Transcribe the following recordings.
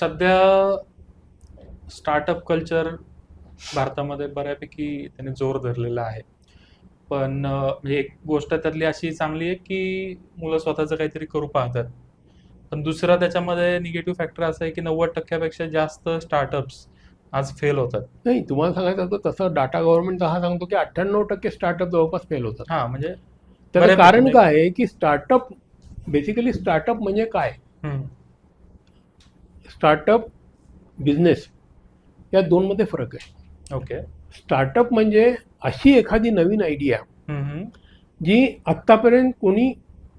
सध्या startup culture भारतामध्ये बऱ्यापैकी त्याने जोर धरलेला आहे. पण म्हणजे एक गोष्ट त्यातली अशी चांगली आहे की मुलं स्वतःचं काहीतरी करू पाहतात. पण दुसरा त्याच्यामध्ये निगेटिव्ह फॅक्टर असा आहे की नव्वद टक्क्यापेक्षा जास्त स्टार्टअप्स आज फेल होतात. नाही तुम्हाला सांगायचं तसं डाटा गव्हर्नमेंट हा सांगतो की अठ्ठ्याण्णव टक्के स्टार्टअप जवळपास फेल होतात. हा म्हणजे त्याचं कारण नाही. काय आहे की स्टार्टअप बेसिकली स्टार्टअप म्हणजे काय? स्टार्टअप बिझनेस या दोनमध्ये फरक आहे. ओके. स्टार्टअप म्हणजे अशी एखादी नवीन आयडिया जी आत्तापर्यंत कोणी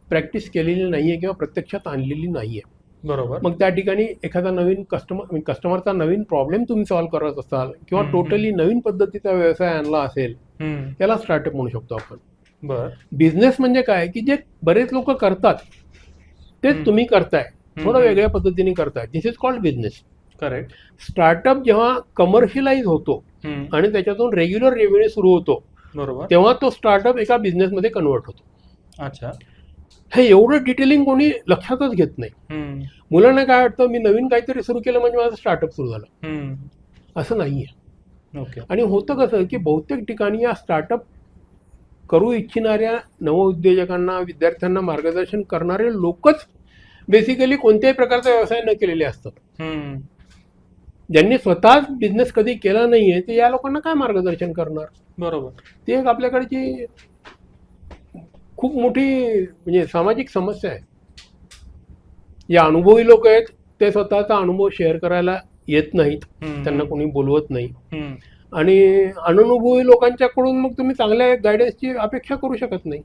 प्रॅक्टिस केलेली नाही आहे किंवा प्रत्यक्षात आणलेली नाही आहे बरोबर. मग त्या ठिकाणी एखादा नवीन कस्टमर कस्टमरचा नवीन प्रॉब्लेम तुम्ही सॉल्व्ह करत असाल किंवा टोटली नवीन पद्धतीचा व्यवसाय आणला असेल त्याला स्टार्टअप म्हणू शकतो आपण. बर. बिझनेस म्हणजे काय की जे बरेच लोक करतात तेच. तुम्ही करताय. थोडं. वेगळ्या पद्धतीने करताय. This is called business correct startup जेव्हा कमर्शियलाइज होतो आणि त्याच्यातून रेग्युलर रेव्हेन्यू सुरू होतो बरोबर. तेव्हा तो स्टार्टअप एका बिझनेसमध्ये कन्वर्ट होतो. अच्छा. हे एवढं डिटेलिंग कोणी लक्षातच घेत नाही. मुलांना काय वाटतं मी नवीन काहीतरी सुरू केलं म्हणजे माझं स्टार्टअप सुरू झालं. असं नाही आहे ओके. आणि होतं कसं की बहुतेक ठिकाणी या स्टार्टअप करू इच्छिणाऱ्या नवउद्योजकांना विद्यार्थ्यांना मार्गदर्शन करणारे लोकच बेसिकली कोणत्याही प्रकारचा व्यवसाय न केलेले असतात. ज्यांनी स्वतःच बिझनेस कधी केला नाहीये ते या लोकांना काय मार्गदर्शन करणार? बरोबर. ती एक आपल्याकडची खूप मोठी म्हणजे सामाजिक समस्या आहे. या अनुभवी लोक आहेत ते स्वतःचा अनुभव शेअर करायला येत नाहीत. त्यांना कोणी बोलवत नाही. आणि अननुभवी लोकांच्याकडून मग तुम्ही चांगल्या गायडन्सची अपेक्षा करू शकत नाही.